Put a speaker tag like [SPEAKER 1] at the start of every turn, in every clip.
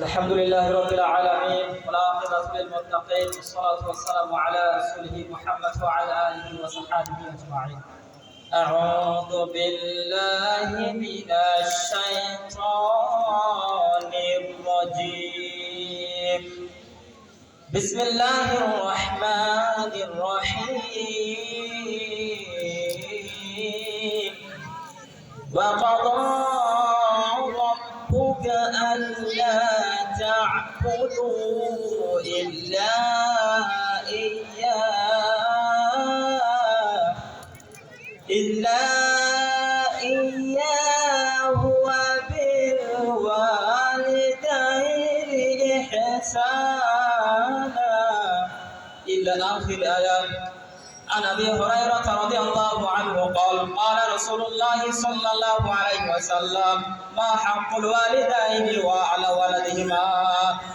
[SPEAKER 1] الحمد لله رب العالمين والعاقبة للمتقين والصلاة والسلام على رسوله محمد وعلى آله وصحبه أجمعين. أعوذ بالله من الشيطان الرجيم. بسم الله الرحمن الرحيم. وقضى تعبدوا إلا إياه. إلا إياه وبالوالدين إحسانا. إلى آخر الآية عن ابي هريره رضي الله عنه قال قال رسول الله صلى الله عليه وسلم ما حق الوالدين وعلى ولدهما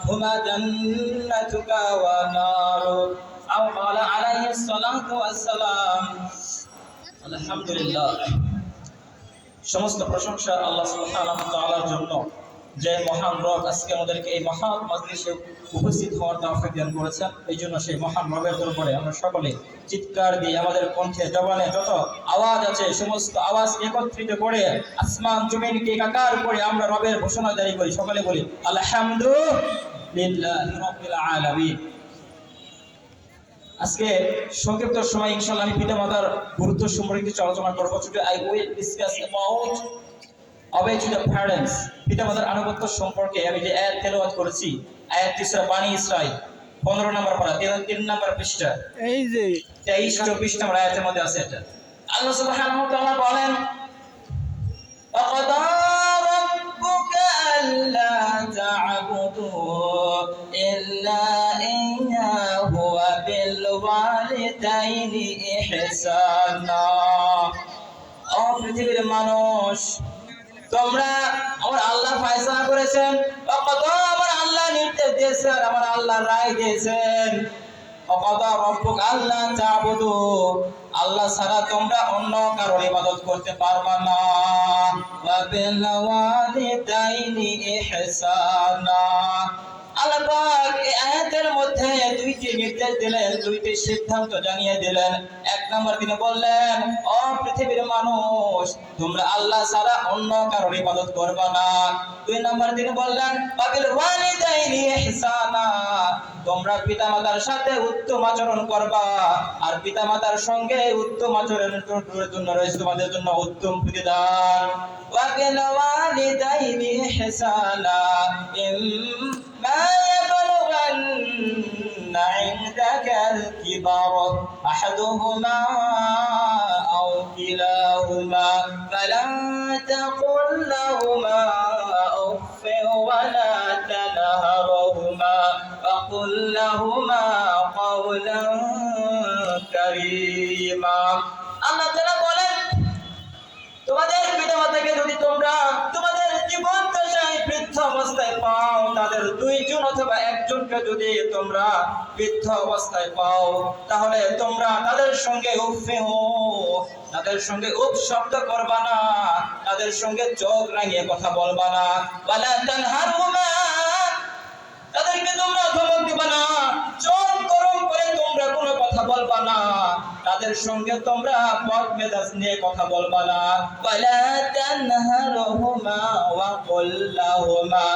[SPEAKER 1] هما جنتك ونار او قال عليه الصلاه والسلام الحمد لله সমস্ত প্রশংসা আল্লাহ সুবহানাহু ওয়া তাআলার জন্য যে মহান রব আজকে আমাদেরকে এই মহান মজলিসে উপস্থিত হওয়ার তৌফিক দান করেছেন। এই জন্য সেই মহান রবের দরবারে আমরা সকলে চিৎকার দিয়ে আমাদের কণ্ঠে জবানে যত আওয়াজ আছে, সমস্ত আওয়াজ একত্রিত করে আসমান জমিনকে একাকার করে আমরা রবের ঘোষণা জারি করি। সকলে বলি, আলহামদুলিল্লাহি আজকে সংক্ষিপ্ত সময় ইনশাল্লাহ আমি পিতা মাতার গুরুত্ব সম্পর্কে আলোচনা করব। I will discuss about অবে to the parents পিতা মাতার আনুগত্য সম্পর্কে আমি যে আয়াত তেলাওয়াত করেছি আয়াত তিসরা বানি ইসরাইল পনেরো নম্বর পড়া তিন তিন নম্বর পৃষ্ঠা
[SPEAKER 2] এই যে
[SPEAKER 1] তেইশ চব্বিশ নম্বর আয়াতের মধ্যে আছে এটা আল্লাহ সুবহানাহু ওয়া তাআলা বলেন وقضى ربك ألا تعبدوا إلا إياه وبالوالدين إحسانا ও পৃথিবীর মানুষ তোমরা আমার আল্লাহ ফায়সালা করেছেন। কত আমার আল্লাহ নির্দেশ দিয়েছেন, আমার আল্লাহ রায় দিয়েছেন। আল্লাহ ছাড়া তোমরা অন্য ইবাদত করতে না। মধ্যে দুইটি নির্দেশ দিলেন, দুইটি সিদ্ধান্ত জানিয়ে দিলেন। এক নম্বর তিনি বললেন মানুষ, তোমরা আল্লাহ ছাড়া অন্য কারোর ইবাদত না। দুই তিনি বললেন তোমরা সাথে উত্তম আচরণ করবা, আর পিতামাতার সঙ্গে উত্তম আচরণের জন্য রয়েছে তোমাদের জন্য উত্তম প্রতিদান। ما يبلغن عندك الكبر أحدهما أو كلاهما فلن تقل لهما দুইজন অথবা একজনকে যদি তোমরা বৃদ্ধ অবস্থায় পাও, তাহলে তোমরা তাদের সঙ্গে উফে তাদের সঙ্গে উপ শব্দ করবা না, তাদের সঙ্গে চোখ রাঙিয়ে কথা বলবা না। ওয়ালা তানহারহুমা তাদেরকে তোমরা ধমক দিবা না। চোখ গরম করে তোমরা কোনো কথা বলবা না। তাদের সঙ্গে তোমরা পথ মেজাজ নিয়ে কথা বলবা না। ওয়ালা তানহারহুমা ওয়া কুল লাহুমা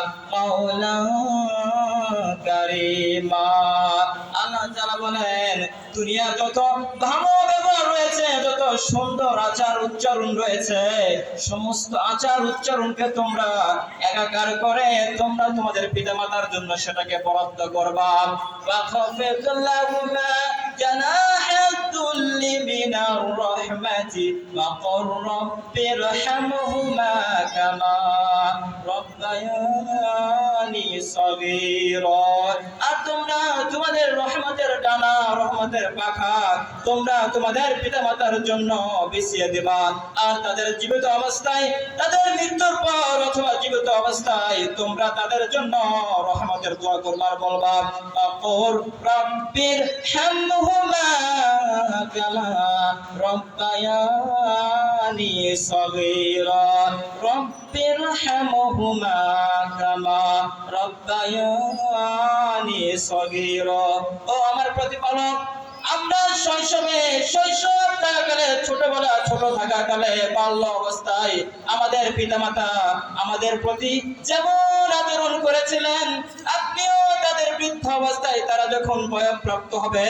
[SPEAKER 1] আল্লাহ তাআলা বলেন, দুনিয়া যত ভালো ব্যবহার রয়েছে, যত সুন্দর আচার উচ্চারণ রয়েছে, সমস্ত আচার উচ্চারণকে তোমরা একাকার করে তোমরা তোমাদের পিতামাতার জন্য সেটাকে বরাদ্দ করবা। ওয়া খাফিদুল্লাহুমা جناح الذل من الرحمة فقل رب ارحمهما كما ربياني صغيرا. তোমাদের রহমতের ডানা, রহমতের পাখা তোমরা তোমাদের পিতা মাতার জন্য বিছিয়ে দেবা। আর তাদের জীবিত অবস্থায়, তাদের মৃত্যুর পর অথবা জীবিত অবস্থায় তোমরা তাদের জন্য রহমতের দোয়া করবার বলবা, অপর রব্বির রব্বায়ানি সগীরা। রব্বির হামহুমা কামা রব্বায়ানি আমার প্রতিপালক, আমরা শৈশবে, শৈশব থাকাকালে ছোটবেলা, ছোট থাকাকালে বাল্য অবস্থায় আমাদের পিতামাতা আমাদের প্রতি যেমন আচরণ করেছিলেন বৃদ্ধ অবস্থায় তারা যখন বয়প্রাপ্ত হবে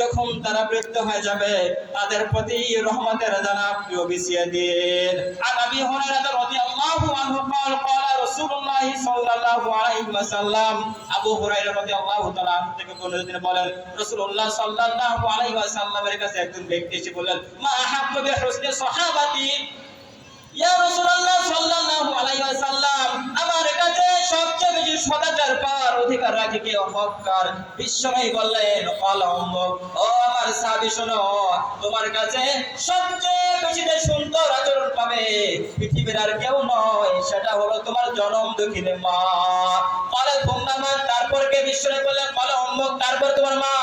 [SPEAKER 1] যখন তারা বৃদ্ধ হয়ে যাবে তাদের প্রতি রহমতের জানা প্রিয় বিছিয়ে দিন আর আবি হুরায়রা রাদিয়াল্লাহু আনহু قال قال رسول الله صلى الله عليه وسلم আবু হুরায়রা রাদিয়াল্লাহু তাআলা আনহু থেকে বর্ণিত তিনি বলেন রাসূলুল্লাহ সাল্লাল্লাহু আলাইহি ওয়াসাল্লামের কাছে একজন ব্যক্তি এসে বললেন মা আহাব্বু বিহুসনি সাহাবাতি তোমার সুন্দর আচরণ পাবে পৃথিবীর আর কেউ নয়, সেটা হলো তোমার জনম দুঃখিনী মা। তুম্মা মান তারপর কে? বিশ্বনবী বললেন ক্বালা উম্মুক তারপর তোমার মা।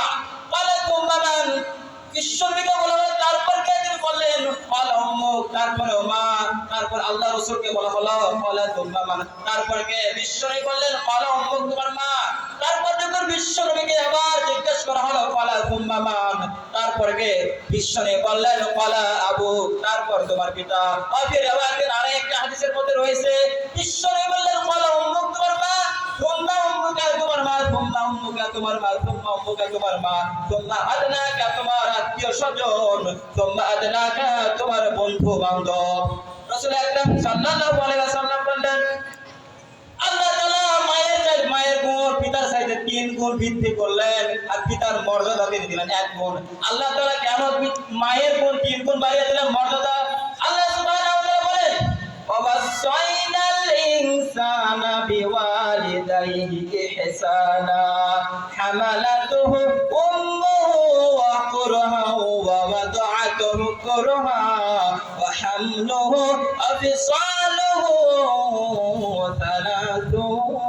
[SPEAKER 1] ক্বালা তুম্মা মান ঈশ্বরকে তারপর কে? উম্মুক তারপরে মা তারপর আল্লাহ রাসূলকে বলা হলো ক্বালা তুম্মা মান তারপর কে? বিশ্বনবী বললেন ক্বালা উম্মুক তোমার মা। তারপর যখন বিশ্বনবীকে আবার জিজ্ঞেস করা হলো ক্বালা তুম্মা মান? তারপর কে? বিশ্বনবী বললেন ক্বালা আবু, তারপর তোমার পিতা। অফির রিওয়ায়াতের আরেকটা হাদিসের মধ্যে রয়েছে বিশ্বনবী বললেন ক্বালা উম্মুক তোমার মা তুম্মা তোমার মা তোমার মা তোমার মা আদনাকা, তোমার আত্মীয় স্বজন। আদনাকা, তোমার বন্ধু বান্ধব সাল্লাল্লাহু আলাইহি ওয়াসাল্লাম বললেন, আল্লাহ তাআলা মায়ের চাই মায়ের গুণ, পিতার তিন গুণ বৃদ্ধি করলেন আর পিতার মর্যাদা তিনি দিলেন এক গুণ। আল্লাহ তাআলা কেন মায়ের গুণ, তিন গুণ বাড়িয়ে দিলেন মর্যাদা? আল্লাহ সুবহানাহু ওয়া তাআলা বলেন ওয়াসাইনাল ইনসানা বিওয়ালিদাইহি إحسانا حملته أمه وكرها ووضعته كرها وحمله وفصاله ثلاثون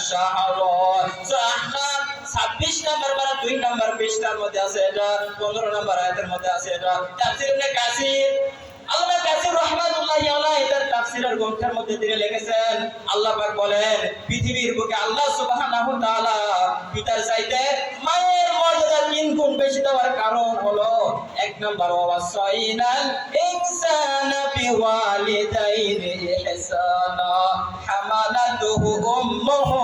[SPEAKER 1] شهرا سأحقق ছাব্বিশ নম্বর মানে দুই নম্বর পৃষ্ঠার মধ্যে আছে এটা পনেরো নম্বর আয়াতের মধ্যে আছে এটা তাফসির ইবনে কাসির আল্লাহ কাসির রহমাতুল্লাহি আলাইহি তার তাফসীরের গ্রন্থের মধ্যে তিনি লিখেছেন, আল্লাহ পাক বলেন, পৃথিবীর বুকে আল্লাহ সুবহানাহু তাআলা পিতার চাইতে মায়ের মর্যাদা তিন গুণ বেশি দেওয়ার কারণ হলো এক নম্বর ওয়াসাইনাল ইনসানা বিওয়ালিদাইহি ইহসানা, হামালাতুহু উম্মুহু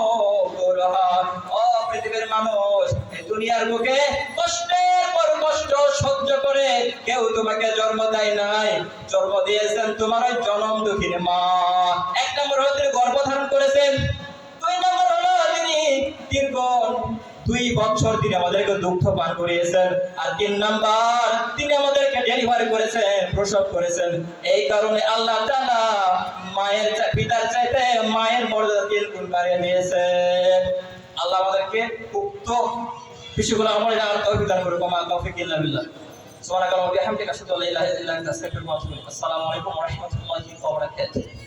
[SPEAKER 1] কুরহা ও পৃথিবীর মানুষ, এই দুনিয়ার বুকে কষ্টের সহ্য করে, কেউ তোমাকে জন্ম দেয় নাই। জন্ম দিয়েছেন তোমার ওই জনম দুঃখিনী মা। এক নম্বর হলো তিনি গর্ভধারণ করেছেন। দুই নম্বর হলো তিনি দীর্ঘ দুই বছর তিনি আমাদেরকে দুগ্ধ পান করিয়েছেন। আর তিন নাম্বার, তিনি আমাদেরকে ডেলিভারি করেছেন, প্রসব করেছেন। এই কারণে আল্লাহ তাআলা মায়ের পিতার চাইতে মায়ের মর্যাদা তিন গুণ বাড়িয়ে দিয়েছেন। আল্লাহ আমাদেরকে উক্ত বিষয়গুলো আমার এটা তৌফিক দান করুক মা তৌফিক ইল্লা বিল্লাহ। সুবহানাকা ওয়া বিহামদিকা, আশহাদু আল্লা ইলাহা ইল্লা আনতা, আস্তাগফিরুকা ওয়া আতুবু ইলাইক। আসসালামু আলাইকুম ওয়া রাহমাতুল্লাহি ওয়া বারাকাতুহু।